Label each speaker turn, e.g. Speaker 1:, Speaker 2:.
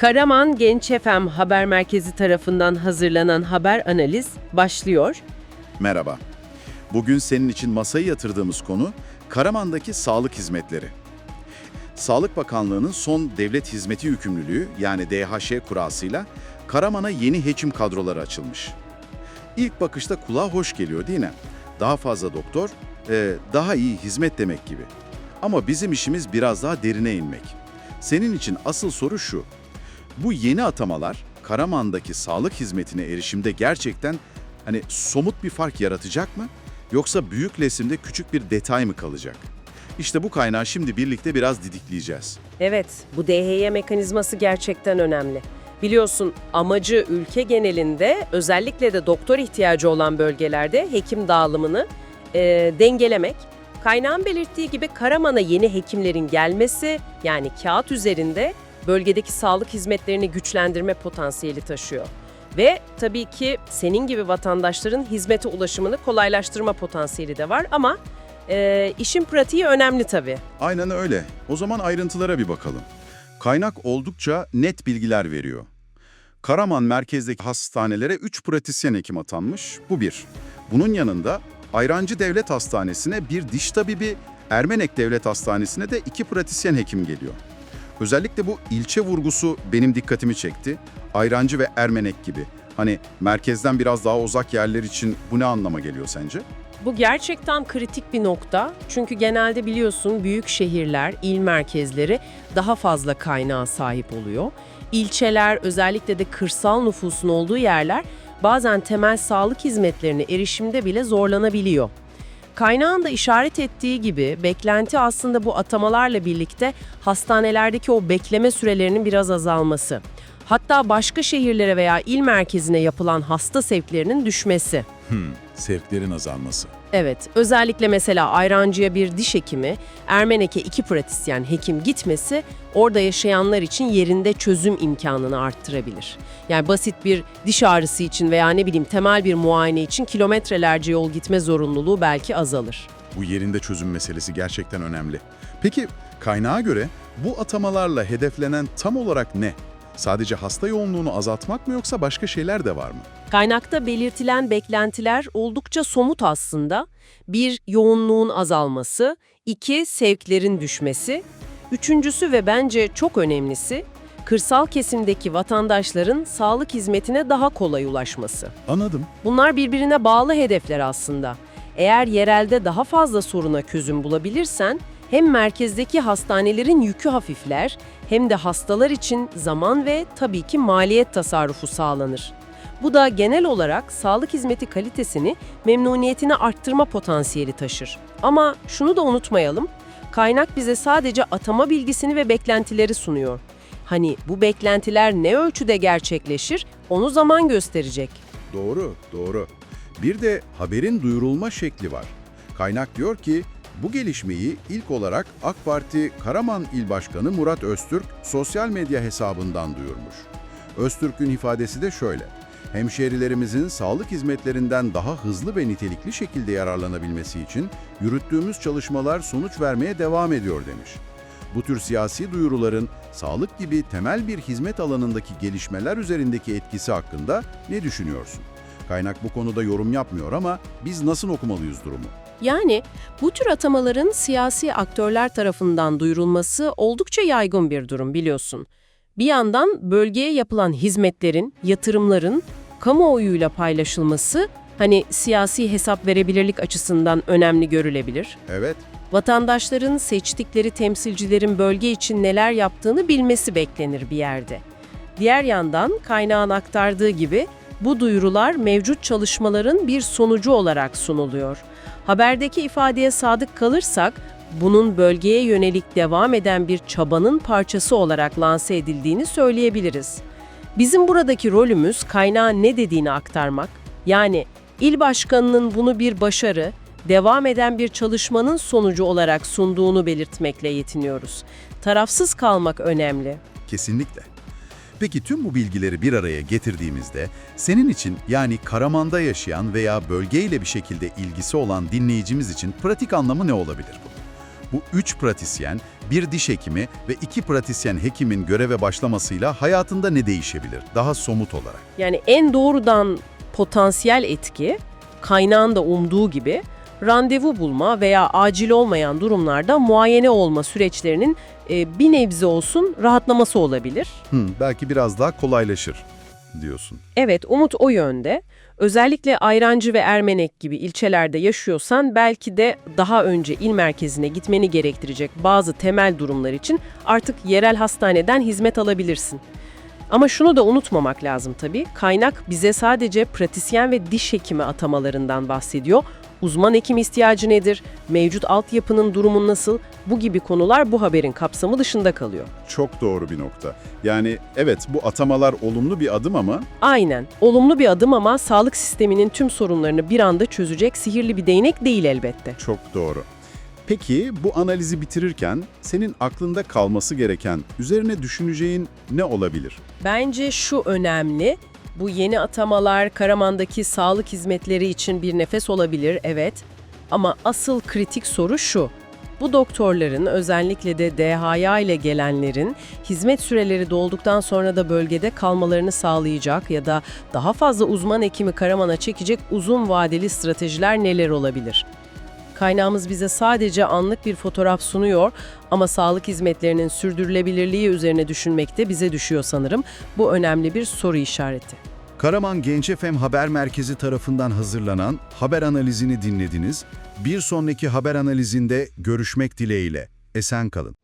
Speaker 1: Karaman Genç FM Haber Merkezi tarafından hazırlanan haber analiz başlıyor.
Speaker 2: Merhaba. Bugün senin için masaya yatırdığımız konu Karaman'daki sağlık hizmetleri. Sağlık Bakanlığı'nın son devlet hizmeti yükümlülüğü yani DHŞ kurasıyla Karaman'a yeni hekim kadroları açılmış. İlk bakışta kulağa hoş geliyor değil mi? Daha fazla doktor, e, daha iyi hizmet demek gibi. Ama bizim işimiz biraz daha derine inmek. Senin için asıl soru şu. Bu yeni atamalar Karaman'daki sağlık hizmetine erişimde gerçekten hani somut bir fark yaratacak mı? Yoksa büyük resimde küçük bir detay mı kalacak? İşte bu kaynağı şimdi birlikte biraz didikleyeceğiz.
Speaker 1: Evet, bu DHY mekanizması gerçekten önemli. Biliyorsun amacı ülke genelinde özellikle de doktor ihtiyacı olan bölgelerde hekim dağılımını e, dengelemek. Kaynağın belirttiği gibi Karaman'a yeni hekimlerin gelmesi yani kağıt üzerinde bölgedeki sağlık hizmetlerini güçlendirme potansiyeli taşıyor. Ve tabii ki senin gibi vatandaşların hizmete ulaşımını kolaylaştırma potansiyeli de var ama e, işin pratiği önemli tabii.
Speaker 2: Aynen öyle. O zaman ayrıntılara bir bakalım. Kaynak oldukça net bilgiler veriyor. Karaman merkezdeki hastanelere 3 pratisyen hekim atanmış. Bu bir. Bunun yanında Ayrancı Devlet Hastanesi'ne bir diş tabibi, Ermenek Devlet Hastanesi'ne de iki pratisyen hekim geliyor. Özellikle bu ilçe vurgusu benim dikkatimi çekti. Ayrancı ve Ermenek gibi. Hani merkezden biraz daha uzak yerler için bu ne anlama geliyor sence?
Speaker 1: Bu gerçekten kritik bir nokta. Çünkü genelde biliyorsun büyük şehirler, il merkezleri daha fazla kaynağa sahip oluyor. İlçeler, özellikle de kırsal nüfusun olduğu yerler bazen temel sağlık hizmetlerine erişimde bile zorlanabiliyor. Kaynağın da işaret ettiği gibi beklenti aslında bu atamalarla birlikte hastanelerdeki o bekleme sürelerinin biraz azalması. Hatta başka şehirlere veya il merkezine yapılan hasta sevklerinin düşmesi.
Speaker 2: Sevklerin azalması.
Speaker 1: Evet, özellikle mesela Ayrancı'ya bir diş hekimi, Ermenek'e iki pratisyen hekim gitmesi orada yaşayanlar için yerinde çözüm imkanını arttırabilir. Yani basit bir diş ağrısı için veya ne bileyim temel bir muayene için kilometrelerce yol gitme zorunluluğu belki azalır.
Speaker 2: Bu yerinde çözüm meselesi gerçekten önemli. Peki kaynağa göre bu atamalarla hedeflenen tam olarak ne? Sadece hasta yoğunluğunu azaltmak mı yoksa başka şeyler de var mı?
Speaker 1: Kaynakta belirtilen beklentiler oldukça somut aslında. Bir, yoğunluğun azalması, iki, sevklerin düşmesi, üçüncüsü ve bence çok önemlisi, kırsal kesimdeki vatandaşların sağlık hizmetine daha kolay ulaşması.
Speaker 2: Anladım.
Speaker 1: Bunlar birbirine bağlı hedefler aslında. Eğer yerelde daha fazla soruna çözüm bulabilirsen, hem merkezdeki hastanelerin yükü hafifler, hem de hastalar için zaman ve tabii ki maliyet tasarrufu sağlanır. Bu da genel olarak sağlık hizmeti kalitesini, memnuniyetini arttırma potansiyeli taşır. Ama şunu da unutmayalım, kaynak bize sadece atama bilgisini ve beklentileri sunuyor. Hani bu beklentiler ne ölçüde gerçekleşir, onu zaman gösterecek.
Speaker 2: Doğru, doğru. Bir de haberin duyurulma şekli var. Kaynak diyor ki, bu gelişmeyi ilk olarak AK Parti Karaman İl Başkanı Murat Öztürk sosyal medya hesabından duyurmuş. Öztürk'ün ifadesi de şöyle. Hemşehrilerimizin sağlık hizmetlerinden daha hızlı ve nitelikli şekilde yararlanabilmesi için yürüttüğümüz çalışmalar sonuç vermeye devam ediyor demiş. Bu tür siyasi duyuruların sağlık gibi temel bir hizmet alanındaki gelişmeler üzerindeki etkisi hakkında ne düşünüyorsun? Kaynak bu konuda yorum yapmıyor ama biz nasıl okumalıyız durumu?
Speaker 1: Yani bu tür atamaların siyasi aktörler tarafından duyurulması oldukça yaygın bir durum biliyorsun. Bir yandan bölgeye yapılan hizmetlerin, yatırımların kamuoyuyla paylaşılması hani siyasi hesap verebilirlik açısından önemli görülebilir.
Speaker 2: Evet,
Speaker 1: Vatandaşların seçtikleri temsilcilerin bölge için neler yaptığını bilmesi beklenir bir yerde. Diğer yandan kaynağın aktardığı gibi bu duyurular mevcut çalışmaların bir sonucu olarak sunuluyor. Haberdeki ifadeye sadık kalırsak, bunun bölgeye yönelik devam eden bir çabanın parçası olarak lanse edildiğini söyleyebiliriz. Bizim buradaki rolümüz kaynağın ne dediğini aktarmak, yani il başkanının bunu bir başarı, devam eden bir çalışmanın sonucu olarak sunduğunu belirtmekle yetiniyoruz. Tarafsız kalmak önemli.
Speaker 2: kesinlikle. Peki tüm bu bilgileri bir araya getirdiğimizde senin için yani Karaman'da yaşayan veya bölgeyle bir şekilde ilgisi olan dinleyicimiz için pratik anlamı ne olabilir bu? Bu üç pratisyen, bir diş hekimi ve iki pratisyen hekimin göreve başlamasıyla hayatında ne değişebilir? Daha somut olarak.
Speaker 1: Yani en doğrudan potansiyel etki, kaynağın da umduğu gibi randevu bulma veya acil olmayan durumlarda muayene olma süreçlerinin e, bir nebze olsun rahatlaması olabilir.
Speaker 2: Hı, belki biraz daha kolaylaşır diyorsun.
Speaker 1: Evet, umut o yönde. Özellikle Ayrancı ve Ermenek gibi ilçelerde yaşıyorsan belki de daha önce il merkezine gitmeni gerektirecek bazı temel durumlar için artık yerel hastaneden hizmet alabilirsin. Ama şunu da unutmamak lazım tabii. Kaynak bize sadece pratisyen ve diş hekimi atamalarından bahsediyor. Uzman hekim ihtiyacı nedir? Mevcut altyapının durumu nasıl? Bu gibi konular bu haberin kapsamı dışında kalıyor.
Speaker 2: Çok doğru bir nokta. Yani evet bu atamalar olumlu bir adım ama
Speaker 1: Aynen. Olumlu bir adım ama sağlık sisteminin tüm sorunlarını bir anda çözecek sihirli bir değnek değil elbette.
Speaker 2: çok doğru. Peki bu analizi bitirirken senin aklında kalması gereken, üzerine düşüneceğin ne olabilir?
Speaker 1: Bence şu önemli. Bu yeni atamalar Karaman'daki sağlık hizmetleri için bir nefes olabilir, evet. Ama asıl kritik soru şu. Bu doktorların, özellikle de DHA ile gelenlerin hizmet süreleri dolduktan sonra da bölgede kalmalarını sağlayacak ya da daha fazla uzman hekimi Karaman'a çekecek uzun vadeli stratejiler neler olabilir? Kaynağımız bize sadece anlık bir fotoğraf sunuyor ama sağlık hizmetlerinin sürdürülebilirliği üzerine düşünmek de bize düşüyor sanırım. Bu önemli bir soru işareti.
Speaker 2: Karaman Genç FM Haber Merkezi tarafından hazırlanan haber analizini dinlediniz. Bir sonraki haber analizinde görüşmek dileğiyle. Esen kalın.